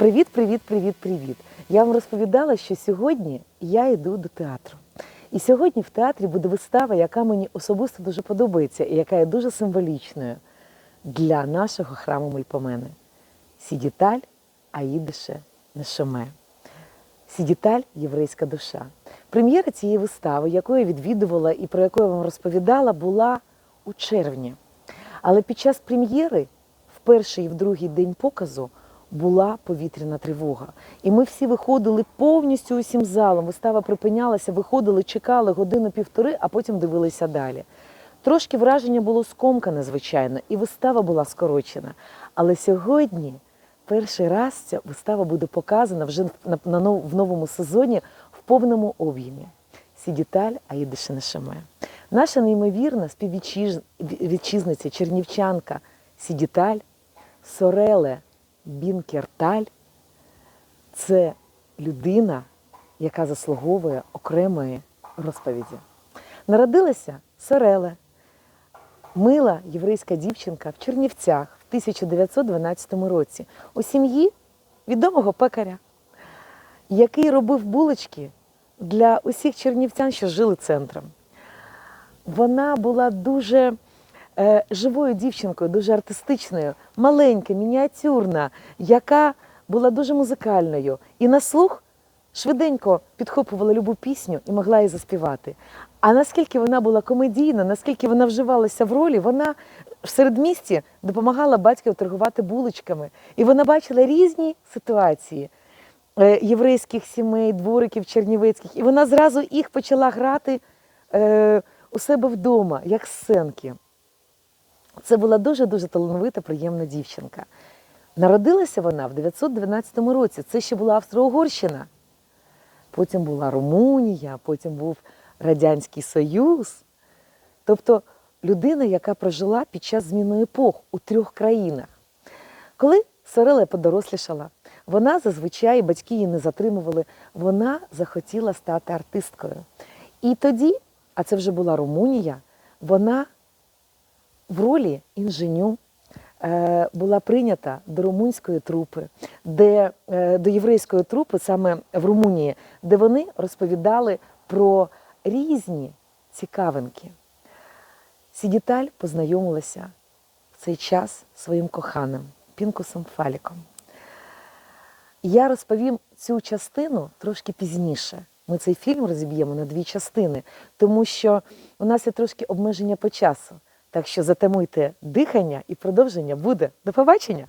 Привіт, привіт, привіт, привіт. Я вам розповідала, що сьогодні я йду до театру. І сьогодні в театрі буде вистава, яка мені особисто дуже подобається і яка є дуже символічною для нашого храму Мельпомени. Сідіталь, Аїдише Нешеме. Сідіталь єврейська душа. Прем'єра цієї вистави, яку я відвідувала і про яку я вам розповідала, була у червні. Але під час прем'єри, в перший і в другий день показу, була повітряна тривога. І ми всі виходили повністю усім залом. Вистава припинялася, виходили, чекали годину-півтори, а потім дивилися далі. Трошки враження було скомкане, звичайно, і вистава була скорочена. Але сьогодні перший раз ця вистава буде показана вже в новому сезоні в повному об'ємі. Сідіталь Аїдише Нешеме. Наша неймовірна співвітчизниця, чернівчанка Сідіталь, Сореле Бінкерталь це людина, яка заслуговує окремої розповіді. Народилася Сореле, мила єврейська дівчинка в Чернівцях в 1912 році у сім'ї відомого пекаря, який робив булочки для усіх чернівцян, що жили центром. Вона була дуже живою дівчинкою, дуже артистичною, маленька, мініатюрна, яка була дуже музикальною. І на слух швиденько підхоплювала любу пісню і могла її заспівати. А наскільки вона була комедійна, наскільки вона вживалася в ролі, вона в середмісті допомагала батькові торгувати булочками. І вона бачила різні ситуації е, єврейських сімей, двориків чернівецьких. І вона зразу їх почала грати е, у себе вдома, як сценки. Це була дуже-дуже талановита, приємна дівчинка. Народилася вона в 912 році. Це ще була Австро-Угорщина. Потім була Румунія, потім був Радянський Союз. Тобто людина, яка прожила під час зміни епох у трьох країнах. Коли Сореле подорослішала, вона зазвичай батьки її не затримували, вона захотіла стати артисткою. І тоді, а це вже була Румунія, вона в ролі інженю е, була прийнята до румунської трупи, де, е, до єврейської трупи саме в Румунії, де вони розповідали про різні цікавинки. Сідіталь познайомилася в цей час своїм коханим Пінкусом Фаліком. Я розповім цю частину трошки пізніше. Ми цей фільм розіб'ємо на дві частини, тому що у нас є трошки обмеження по часу. Так що затамуйте дихання і продовження буде. До побачення!